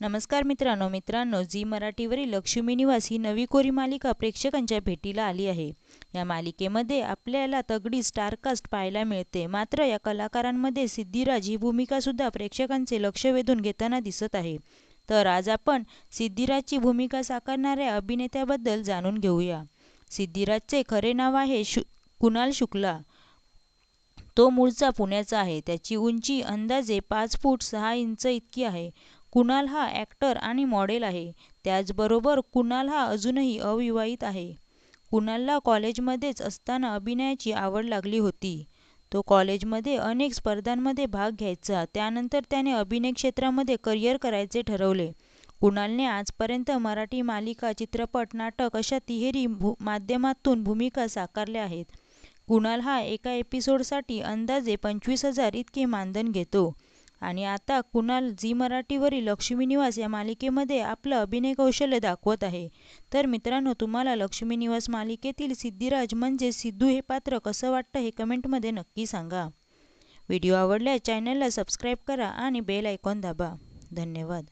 नमस्कार मित्रांनो मित्रांनो झी मराठीवरील लक्ष्मी निवास ही नवी कोरी मालिका प्रेक्षकांच्या भेटीला आली आहे. या मालिकेमध्ये आपल्याला तगडी स्टारकास्ट पाहायला मिळते. मात्र या कलाकारांमध्ये सिद्धिराज ही भूमिकासुद्धा प्रेक्षकांचे लक्ष वेधून घेताना दिसत आहे. तर आज आपण सिद्धिराजची भूमिका साकारणाऱ्या अभिनेत्याबद्दल जाणून घेऊया. सिद्धिराजचे खरे नाव आहे शु कुणाल शुक्ला. तो मूळचा पुण्याचा आहे. त्याची उंची अंदाजे पाच फूट सहा इंच इतकी आहे. कुणाल हा ॲक्टर आणि मॉडेल आहे. त्याचबरोबर कुणाल हा अजूनही अविवाहित आहे. कुणालला कॉलेजमध्येच असताना अभिनयाची आवड लागली होती. तो कॉलेजमध्ये अनेक स्पर्धांमध्ये भाग घ्यायचा त्यानंतर त्याने अभिनय क्षेत्रामध्ये करिअर करायचे ठरवले. कुणालने आजपर्यंत मराठी मालिका चित्रपट नाटक अशा तिहेरी भू माध्यमातून भूमिका साकारल्या आहेत. कुणाल हा एका एपिसोडसाठी अंदाजे पंचवीस हजार इतके मानधन घेतो. आणि आता कुणाल झी मराठीवरील लक्ष्मी निवास या मालिकेमध्ये आपलं अभिनय कौशल्य दाखवत आहे. तर मित्रांनो तुम्हाला लक्ष्मी निवास मालिकेतील सिद्धिराज म्हणजे सिद्धू हे पात्र कसं वाटतं हे कमेंटमध्ये नक्की सांगा. व्हिडिओ आवडल्यास चॅनलला सबस्क्राईब करा आणि बेल आयकॉन दाबा. धन्यवाद.